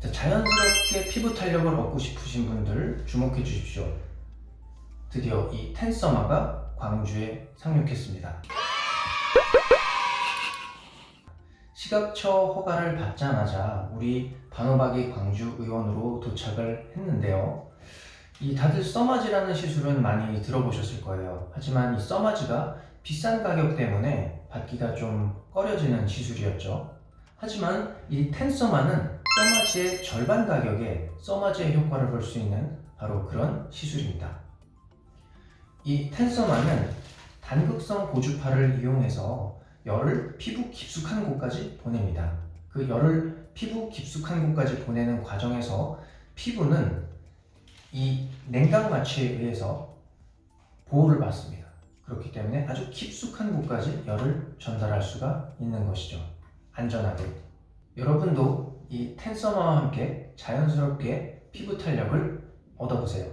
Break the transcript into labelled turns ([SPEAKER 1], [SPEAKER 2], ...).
[SPEAKER 1] 자연스럽게 피부 탄력을 얻고 싶으신 분들 주목해 주십시오. 드디어 이 텐서마가 광주에 상륙했습니다. 시각처 허가를 받자마자 우리 반호박이 광주 의원으로 도착을 했는데요. 이 다들 써마지라는 시술은 많이 들어보셨을 거예요. 하지만 이 써마지가 비싼 가격 때문에 받기가 좀 꺼려지는 시술이었죠. 하지만 이 텐서마는 써마지의 절반 가격에 써마지의 효과를 볼 수 있는 바로 그런 시술입니다. 이 텐서마는 단극성 고주파를 이용해서 열을 피부 깊숙한 곳까지 보냅니다. 그 열을 피부 깊숙한 곳까지 보내는 과정에서 피부는 이 냉각 마취에 의해서 보호를 받습니다. 그렇기 때문에 아주 깊숙한 곳까지 열을 전달할 수가 있는 것이죠. 안전하게. 여러분도 이 텐서마와 함께 자연스럽게 피부 탄력을 얻어보세요.